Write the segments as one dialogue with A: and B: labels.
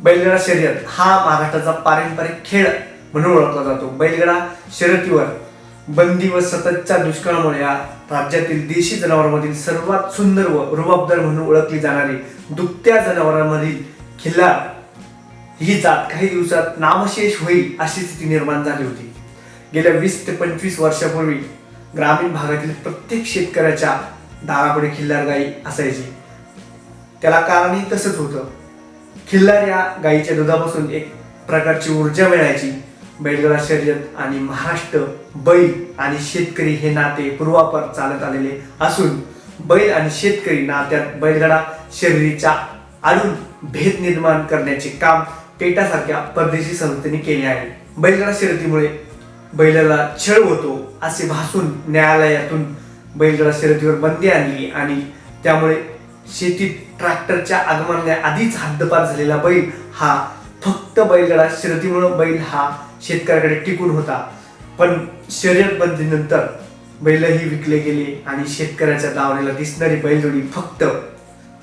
A: बैलगडा शर्यत हा महाराष्ट्राचा पारंपरिक खेळ म्हणून ओळखला जातो. बैलगडा शर्यतीवर बंदी व सततच्या दुष्काळामुळे या राज्यातील देशी जनावरांमधील सर्वात सुंदर व रुबाबदार म्हणून ओळखली जाणारी दुभत्या जनावरांमधील खिल्लार ही जात काही दिवसात नामशेष होईल अशी स्थिती निर्माण झाली होती. गेल्या वीस ते पंचवीस वर्षापूर्वी ग्रामीण भागातील प्रत्येक शेतकऱ्याच्या दारापुढे खिल्लार गाई असायची. त्याला कारणही तसंच होतं. खिल्लार या गाईच्या दुधापासून एक प्रकारची ऊर्जा मिळायची. बैलगाडा शर्यत आणि महाराष्ट्र बैल आणि शेतकरी हे नाते पूर्वापर चालत आलेले असून बैल आणि शेतकरी नात्यात बैलगाडा शर्यतीच्या आडून भेद निर्माण करण्याचे काम पेटासारख्या परदेशी संस्थेने केले आहे. बैलगाडा शर्यतीमुळे बैलाला छळ होतो असे भासून न्यायालयातून बैलगाडा शर्यतीवर बंदी आणली आणि त्यामुळे शेतीत ट्रॅक्टरच्या आगमनाने आधीच हद्दपार झालेला बैल हा फक्त बैलगाडा शर्यतीमुळं बैल हा शेतकऱ्याकडे टिकून होता. पण शर्यत बंदीनंतर बैलही विकले गेले आणि शेतकऱ्याच्या दावणीला दिसणारी बैलजोडी फक्त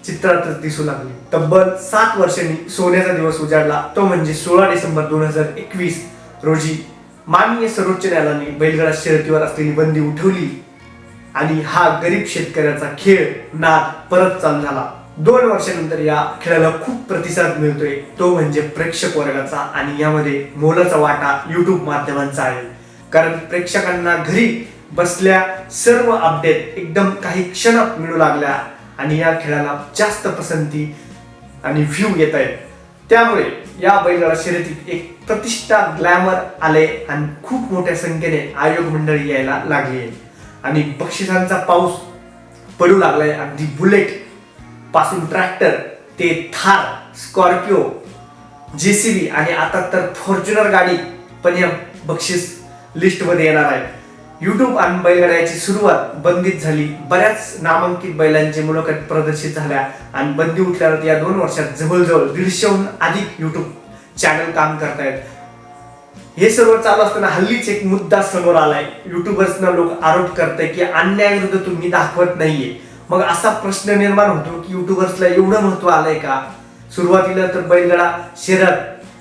A: चित्रातच दिसू लागली. तब्बल सात वर्षांनी सोन्याचा दिवस उजाडला. तो म्हणजे सोळा डिसेंबर दोन हजार एकवीस रोजी माननीय सर्वोच्च न्यायालयाने बैलगाडा शर्यतीवर असलेली बंदी उठवली. आणि हा गरीब शेतकऱ्याचा खेळ नाद परत चालू झाला. दोन वर्षानंतर या खेळाला खूप प्रतिसाद मिळतोय. तो म्हणजे प्रेक्षक वर्गाचा आणि यामध्ये मोलाचा वाटा युट्यूब माध्यमांचा आहे. कारण प्रेक्षकांना घरी बसल्या सर्व अपडेट एकदम काही क्षणात मिळू लागल्या आणि या खेळाला जास्त पसंती आणि व्ह्यू येत आहेत. त्यामुळे या बैलगाडा शर्यतीत एक प्रतिष्ठा ग्लॅमर आले आणि खूप मोठ्या संख्येने आयोग मंडळी यायला लागली आहे. आणि बक्षिसांचा पाऊस पडू लागलाय. अगदी बुलेटपासून ट्रॅक्टर ते थार स्कॉर्पिओ जेसीबी आणि आता तर फॉर्च्युनर गाडी पण या बक्षीस लिस्टमध्ये येणार आहे. युट्यूब आणि बैलगाड्याची सुरुवात बंदीत झाली. बऱ्याच नामांकित बैलांची मुलाखत प्रदर्शित झाल्या आणि बंदी उठल्यानंतर या दोन वर्षात जवळजवळ दीडशेहून अधिक युट्यूब चॅनल काम करतायत. हे सर्व चालू असताना हल्लीच एक मुद्दा समोर आलाय. युट्यूबर्सना लोक आरोप करताय की अन्यायाविरुद्ध तुम्ही दाखवत नाहीये. मग असा प्रश्न निर्माण होतो की युट्यूबर्सला एवढं महत्त्व आलंय का? सुरुवातीला तर बैलगाडा शहरात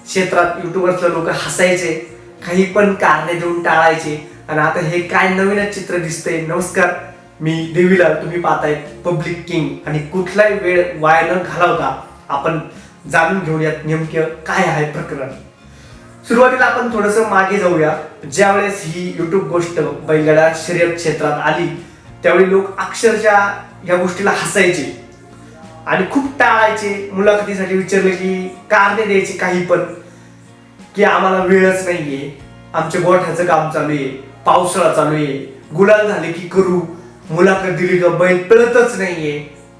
A: क्षेत्रात युट्यूबर्सला लोक हसायचे काही पण कारणे देऊन टाळायचे. आणि आता हे काय नवीनच चित्र दिसतंय नमस्कार. मी देवीला तुम्ही पाहताय पब्लिक किंग आणि कुठलाही वेळ वाया न घालवता आपण जाणून घेऊयात नेमकं काय आहे प्रकरण. सुरुवातीला आपण थोडस मागे जाऊया. ज्यावेळेस ही युट्यूब गोष्ट बैलगाड्या शर्यत क्षेत्रात आली त्यावेळी लोक अक्षरशः या गोष्टीला हसायचे. आणि खूप टाळायचे मुलाखतीसाठी विचारले की कारणे द्यायची काही पण की आम्हाला वेळच नाहीये. आमच्या गोठ्याचं काम चालू आहे पावसाळा चालू आहे गुलाल झाले की करू मुलाखत दिली का बैल पळतच नाहीये.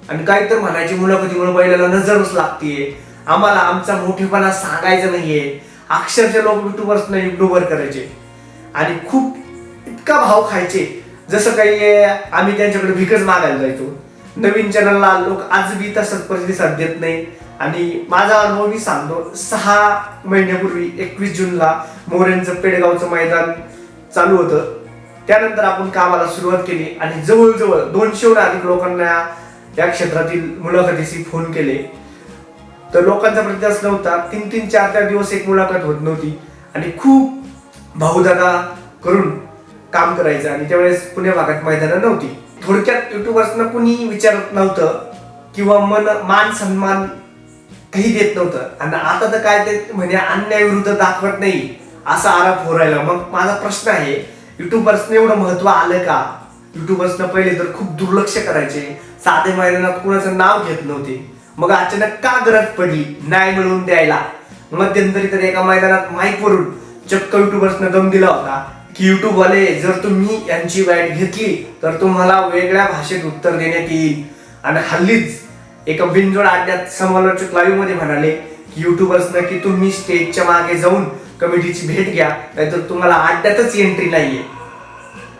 A: आणि काय तर म्हणायचे मुलाखतीमुळे बैलाला नजरच लागतीये. आम्हाला आमचा मोठेपणा सांगायचं नाहीये. अक्षरशः लोक युट्यूबर्सना युट्यूबर करायचे. आणि खूप इतका भाव खायचे. जसं काही आम्ही त्यांच्याकडे भिकच मागायला जायचो. नवीन चॅनलला लोक आज बी तसंच प्रतिसाद देत नाही. आणि माझा अनुभव मी सांगतो सहा महिन्यापूर्वी एकवीस जूनला मोऱ्यांचं पेडगावचं मैदान चालू होतं. त्यानंतर आपण कामाला सुरुवात केली आणि जवळजवळ दोनशेहून अधिक लोकांना या क्षेत्रातील मुलाखतीशी फोन केले. तर लोकांचा प्रतिसाद नव्हता. तीन तीन चार चार दिवस एक मुलाखत होत नव्हती. आणि खूप भाऊदादा करून काम करायचं. आणि त्यावेळेस पुण्या भागात मैदानं नव्हती. थोडक्यात युट्यूबर्सना कुणी विचारत नव्हतं किंवा मन मान सन्मान काही देत नव्हतं. आणि आता तर काय ते म्हणजे अन्यायविरुद्ध दाखवत नाही असा आरोप हो राहिला. मग माझा प्रश्न आहे युट्यूबर्सने एवढं महत्त्व आलं का? युट्यूबर्सनं पहिले तर खूप दुर्लक्ष करायचे. साधे मैदानात कुणाचं नाव घेत नव्हते. मग अचानक का गरज पडली? न्याय मिळवून द्यायला. मध्यंतरी तर एका मैदानात माईक वरून चक्क युट्यूबर्सनं दम दिला होता की युट्यूब वाले जर तुम्ही यांची वाईट घेतली तर तुम्हाला वेगळ्या भाषेत उत्तर देण्यात येईल. आणि हल्लीच एका बिनजोड आड्यात समालोचक लाईव्हमध्ये म्हणाले की युट्यूबर्सनं की तुम्ही स्टेजच्या मागे जाऊन कमिटीची भेट घ्या नाहीतर तुम्हाला आड्यातच एंट्री नाहीये.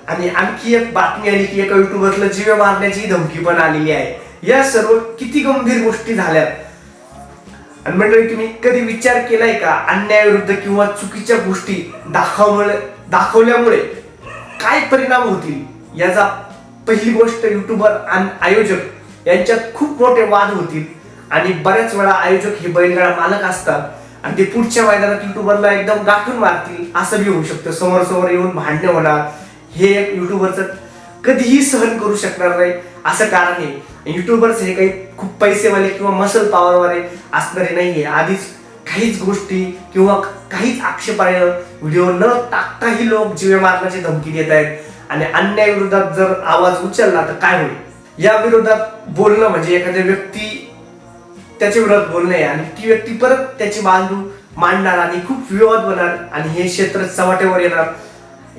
A: आणि आणखी एक बातमी आली की एका युट्यूबर्सला जीव मारण्याची धमकी पण आलेली आहे. या सर्व किती गंभीर गोष्टी झाल्यात. आणि मंडळी तुम्ही कधी विचार केलाय का अन्यायाविरुद्ध किंवा चुकीच्या गोष्टी दाखवमुळे दाखवल्यामुळे काय परिणाम होतील? याचा पहिली गोष्ट युट्यूबर आणि आयोजक यांच्यात खूप मोठे वाद होतील. आणि बऱ्याच वेळा आयोजक हे बैलगाडा मालक असतात आणि ते पुढच्या मैदानात युट्यूबरला एकदम गाठून मारतील असं बी होऊ शकतं. समोर समोर येऊन भांडणं होणार. हे एक युट्यूबरचं कधीही सहन करू शकणार नाही. असं कारण आहे. युट्यूबर्स हे काही खूप पैसेवाले किंवा मसल पॉवरवाले असणारे नाहीये. आधीच काहीच गोष्टी किंवा काहीच आक्षेपार्ह व्हिडिओ न टाकताही लोक जीवे मारण्याची धमकी देत आहेत. आणि अन्याय विरोधात जर आवाज उचलला तर काय होईल? या विरोधात बोलणं म्हणजे एखाद्या व्यक्ती त्याच्या विरोधात बोलणे आणि ती व्यक्ती परत त्याची बांधू मांडणार आणि खूप विवाद होणार. आणि हे क्षेत्र चव्हाट्यावर येणार.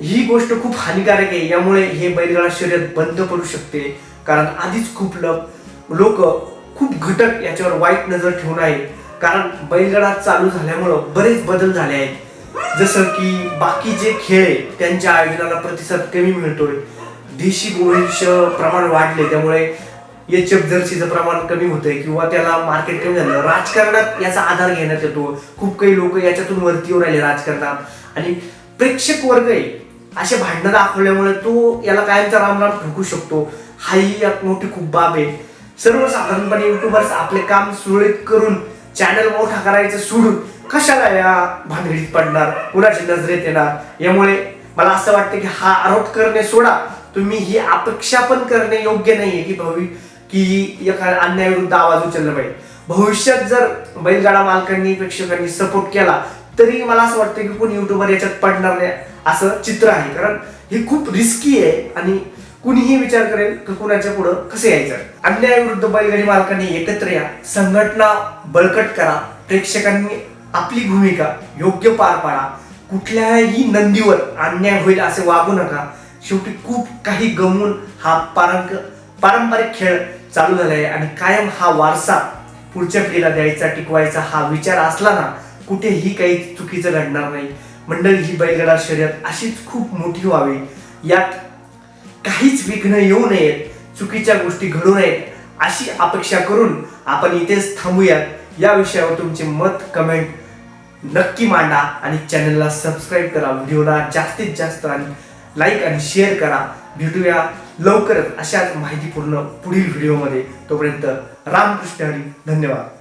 A: ही गोष्ट खूप हानिकारक आहे. यामुळे हे बैलगाडा शर्यत बंद पडू शकते. कारण आधीच खूप लोक खूप घटक याच्यावर वाईट नजर ठेवून आहे कारण बैलगाडा चालू झाल्यामुळं बरेच बदल झाले आहेत. जसं की बाकी जे खेळ आहे त्यांच्या आयोजनाला प्रतिसाद कमी मिळतोय. देशी गोळीचं प्रमाण वाढले त्यामुळे एच एफ जर्सीचं प्रमाण कमी होतंय किंवा त्याला मार्केट कमी झालं. राजकारणात याचा आधार घेण्यात येतो. खूप काही लोक याच्यातून वरती येऊन राहिले राजकारणात. आणि प्रेक्षक वर्ग आहे असे भांडणं दाखवल्यामुळे तो याला कायमचा रामराम ठोकू शकतो. हा ही एक मोठी खूप बाब आहे. सर्वसाधारणपणे युट्यूबर्स आपले काम सुरळीत करून चॅनल मोठा करायचं सोडून कशाला या भानगडीत पडणार? कुणाची नजरेत येणार? यामुळे मला असं वाटतं की हा आरोप करणे सोडा. तुम्ही ही अपेक्षा पण करणे योग्य नाहीये की भवि की एखाद्या अन्यायाविरुद्ध आवाज उचलला पाहिजे. भविष्यात जर बैलगाडा मालकांनी प्रेक्षकांनी सपोर्ट केला तरी मला असं वाटतं की कोणी युट्यूबर याच्यात पडणार नाही. असं चित्र आहे. कारण हे खूप रिस्की आहे आणि कुणीही विचार करेल की कुणाच्या पुढं कसं यायचं. अन्यायाविरुद्ध बैलगाडी मालकांनी एकत्र या. संघटना बळकट करा. प्रेक्षकांनी आपली भूमिका योग्य पार पाडा. कुठल्याही नंदीवर अन्याय होईल असे वागू नका. शेवटी खूप काही गमवून हा पारंक पारंपरिक खेळ चालू झाला आहे आणि कायम हा वारसा पुढच्या पिढीला द्यायचा टिकवायचा हा विचार असला ना कुठेही काही चुकीचं घडणार नाही. मंडळी ही बैलगाडा शर्यत अशीच खूप मोठी व्हावी. यात काहीच विघ्न येऊ नयेत चुकीच्या गोष्टी घडू नयेत अशी अपेक्षा करून आपण इथेच थांबूयात. या विषयावर तुमचे मत कमेंट नक्की मांडा आणि चॅनलला सबस्क्राईब करा. व्हिडिओला जास्तीत जास्त आणि लाईक आणि शेअर करा. भेटूया लवकरच अशाच माहितीपूर्ण पुढील व्हिडिओमध्ये. तोपर्यंत रामकृष्ण हरी धन्यवाद.